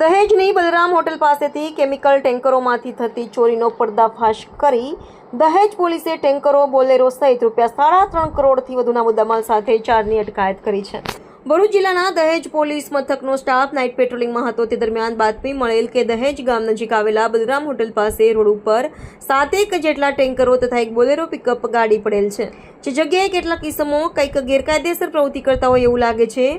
દહેજની Balram hotel પાસેથી chemical ટેન્કરોમાંથી થતી ચોરીનો પર્દાફાશ કરી દહેજ પોલીસે ટેન્કરો બોલેરો સહિત રૂપિયા સાડા ત્રણ કરોડથી વધુના મુદ્દામાલ સાથે ચારની અટકાયત કરી છે. ભરૂચ જિલ્લાના દહેજ પોલીસ મથકનો સ્ટાફ નાઇટ પેટ્રોલિંગમાં હતો. તે દરમિયાન બાતમી મળેલ કે દહેજ ગામ નજીક આવેલા બલરામ હોટેલ પાસે રોડ ઉપર સાતેક જેટલા ટેન્કરો તથા એક બોલેરો પિકઅપ ગાડી પડેલ છે. જે જગ્યાએ કેટલાક ઇસમો કંઈક ગેરકાયદેસર પ્રવૃત્તિ કરતા હોય એવું લાગે છે.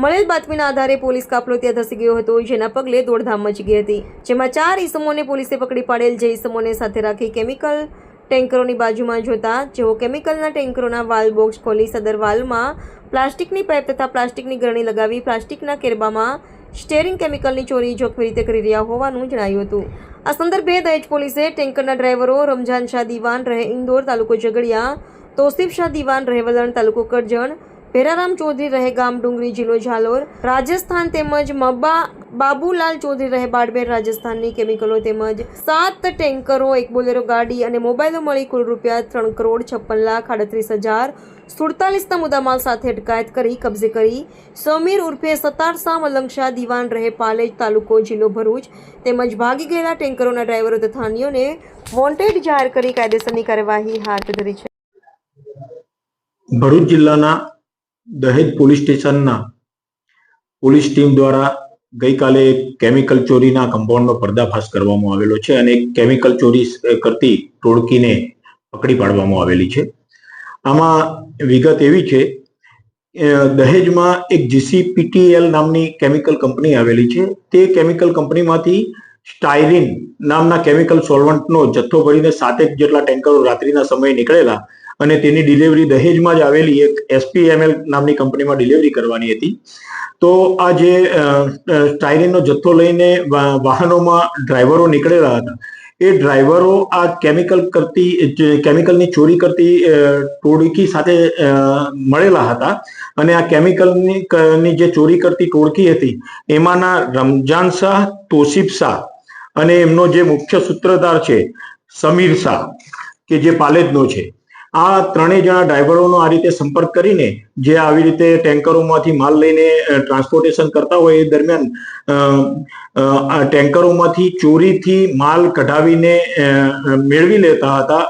મળેલ બાતમીના આધારે પોલીસ કાફલો ત્યાં ધસી ગયો હતો, જેના પગલે દોડધામ મચી ગઈ હતી. જેમાં ચાર ઈસમોને પોલીસે પકડી પાડેલ, જે ઈસમોને સાથે રાખી કેમિકલ ટેન્કરોની બાજુમાં જોતા, જેઓ કેમિકલના ટેન્કરોના વાલ બોક્સ ખોલી સદર વાલમાં પ્લાસ્ટિકની પાઇપ તથા પ્લાસ્ટિકની ગરણી લગાવી પ્લાસ્ટિકના કેરબામાં સ્ટેરિંગ કેમિકલની ચોરી જોખમી રીતે કરી રહ્યા હોવાનું જણાયું હતું. આ સંદર્ભે દહેજ પોલીસે ટેન્કરના ડ્રાઈવરો રમઝાન શાહ દિવાન રહે ઇન્દોર તાલુકો ઝઘડિયા, તોસીફ શાહ દિવાન રહે વલણ તાલુકો કરજણ ભેરારામ ચૌધરી રહે ગામ ડુંગરી જિલ્લો ઝાલોર. રાજસ્થાન તેમજ મબા બાબુલાલ ચૌધરી રહે બાડબેર રાજસ્થાનની કેમિકલો તેમજ સાત ટેન્કરો, એક બોલેરો ગાડી અને મોબાઈલો મળી કુલ રૂપિયા ત્રણ કરોડ છપ્પન લાખ આડત્રીસ હજાર સુડતાલીસના મુદ્દામાલ સાથે અટકાયત કરી, કબજે કરી. સમીર ઉર્ફે સતારસા મલંગશાહ દિવાન રહે પાલેજ તાલુકો જિલ્લો ભરૂચ. તેમજ ભાગી ગયેલા ટેન્કરોના ડ્રાઈવરો તથા અન્યોને વોન્ટેડ જાહેર કરી કાયદેસરની કાર્યવાહી હાથ ધરી છે. ભરૂચ જિલ્લાના દહેજ પોલીસ સ્ટેશનના પોલીસ ટીમ દ્વારા ગઈકાલે કેમિકલ ચોરીના કમ્પાઉન્ડનો પર્દાફાશ કરવામાં આવેલો છે અને કેમિકલ ચોરી કરતી ટોળકીને પકડી પાડવામાં આવેલી છે. આમાં વિગત એવી છે દહેજમાં એક જીસીપીટીએલ નામની કેમિકલ કંપની આવેલી છે. તે કેમિકલ કંપનીમાંથી સ્ટાયરીન નામના કેમિકલ સોલ્વન્ટનો જથ્થો ભરીને સાતેક જેટલા ટેન્કરો રાત્રિના સમયે નીકળેલા અને તેની ડિલિવરી દહેજમાં જ આવેલી એક એસપીએમએલ નામની કંપનીમાં ડિલિવરી કરવાની હતી. તો આ જે સ્ટાયરીનનો જથ્થો લઈને વાહનોમાં ડ્રાઈવરો નીકળેલા હતા. એ ડ્રાઈવરો આ કેમિકલ કરતી કેમિકલની ચોરી કરતી ટોળકી સાથે મળેલા હતા. અને આ કેમિકલની જે ચોરી કરતી ટોળકી હતી, એમાંના રમજાન શાહ, તોસીફ શાહ અને એમનો જે મુખ્ય સૂત્રધાર છે, સમીર શાહ, કે જે પાલેજનો છે. આ ત્રણેય જણા ડ્રાઈવરોનો આ રીતે સંપર્ક કરીને જે આવી રીતે ટેન્કરોમાંથી માલ લઈને ટ્રાન્સપોર્ટેશન કરતા હોય એ દરમિયાન ટેન્કરોમાંથી ચોરીથી માલ કઢાવીને મેળવી લેતા હતા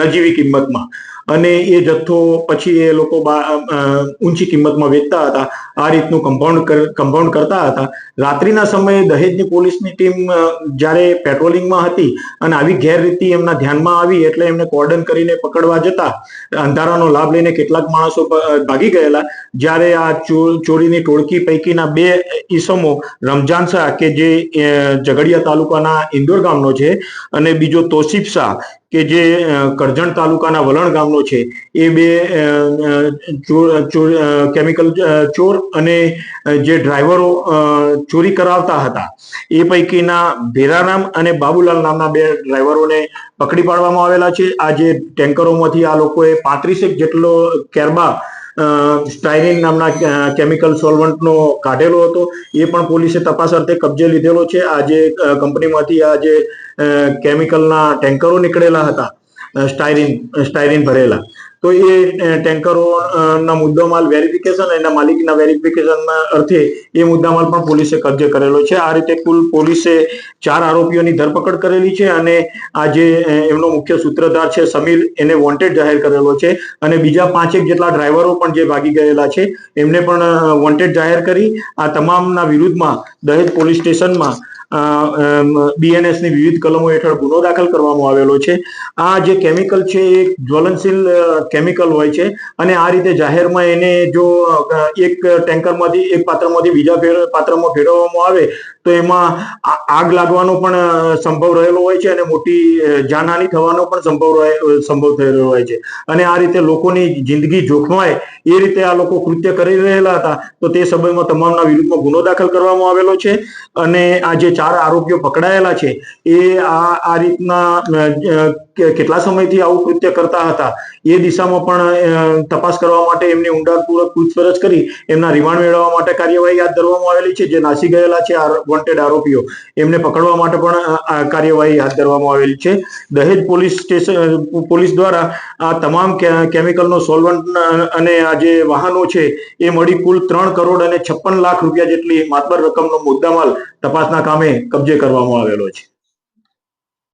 નજીવી કિંમતમાં. અને એ જથ્થો પછી એ લોકો ઊંચી કિંમતમાં વેચતા હતા. આ રીતનું કમ્પાઉન્ડ કમ્પાઉન્ડ કરતા હતા. રાત્રિના સમયે દહેજની પોલીસની ટીમ જ્યારે પેટ્રોલિંગમાં હતી અને આવી ગેરરીતિ એમના ધ્યાનમાં આવી એટલે એમને કોર્ડન કરીને પકડવા જતા. અંધારાનો લાભ લઈને કેટલાક માણસો ભાગી ગયેલા. જ્યારે આ ચોરીની ટોળકી પૈકીના બે ઈસમો રમજાન શાહ કે જે ઝઘડિયા તાલુકાના ઇન્દોર ગામનો છે અને બીજો તોસીફ શાહ કે જે કરજણ તાલુકાના વલણ ગામનો છે, એ બે કેમિકલ ચોર અને જે ડ્રાઈવરો ચોરી કરાવતા હતા. એ પૈકીના ભેરારામ અને બાબુલાલ નામના બે ડ્રાઈવરોને પકડી પાડવામાં આવેલા છે. આ જે ટેન્કરોમાંથી આ લોકોએ પાંત્રીસેક જેટલો કેરબા સ્ટાયરીન નામના કેમિકલ સોલ્વન્ટનો કાઢેલો હતો. એ પણ પોલીસે તપાસ અર્થે કબજે લીધેલો છે. આ જે કંપનીમાંથી આ જે કેમિકલના ટેન્કરો નીકળેલા હતા સ્ટાયરીન સ્ટાયરીન ભરેલા. તો એ ટેન્કરોના મુદ્દામાલ વેરિફિકેશન એના માલિકીના વેરિફિકેશનના અર્થે એ મુદ્દામાલ પણ પોલીસે કબજે કરેલો છે. આ રીતે કુલ પોલીસે ચાર આરોપીઓની ધરપકડ કરેલી છે અને આ જે એમનો મુખ્ય સૂત્રધાર છે સમીર, એને વોન્ટેડ જાહેર કરેલો છે અને બીજા પાંચેક જેટલા ડ્રાઈવરો પણ જે ભાગી ગયેલા છે, એમને પણ વોન્ટેડ જાહેર કરી. આ તમામના વિરુદ્ધમાં દહેજ પોલીસ સ્ટેશનમાં બીએનએસની વિવિધ કલમો હેઠળ ગુનો દાખલ કરવામાં આવેલો છે. આ જે કેમિકલ છે એ જ્વલનશીલ કેમિકલ હોય છે અને આ રીતે જાહેરમાં એને જો એક ટેન્કરમાંથી એક પાત્રમાંથી બીજા પાત્રમાં ફેરવવામાં આવે તો એમાં આગ લાગવાનો પણ સંભવ રહેલો હોય છે અને મોટી જાનહાની થવાનો પણ સંભવ સંભવ થયેલો હોય છે. અને આ રીતે લોકોની જિંદગી જોખમાય, એ રીતે આ લોકો કૃત્ય કરી રહેલા હતા, તો તે સમયમાં તમામના વિરુદ્ધમાં ગુનો દાખલ કરવામાં આવેલો છે. અને આ જે ચાર આરોપીઓ પકડાયેલા છે, એ આ આ રીતના કેટલા સમયથી આવું કૃત્ય કરતા હતા, એ દિશામાં પણ તપાસ કરવા માટે એમની ઊંડાણપૂર્વક પૂછપરછ કરી, એમના રિમાન્ડ મેળવવા માટે કાર્યવાહી હાથ ધરવામાં આવેલી છે. જે નાસી ગયેલા છે વોન્ટેડ આરોપીઓ. એમને પકડવા માટે પણ કાર્યવાહી હાથ ધરવામાં આવેલી છે. દહેજ પોલીસ સ્ટેશન પોલીસ દ્વારા આ તમામ કેમિકલનો સોલ્વન્ટ અને આ જે વાહનો છે, એ મળી કુલ ત્રણ કરોડ અને છપ્પન લાખ રૂપિયા જેટલી માતબર રકમનો મુદ્દામાલ તપાસના કામે કબજે કરવામાં આવેલો છે.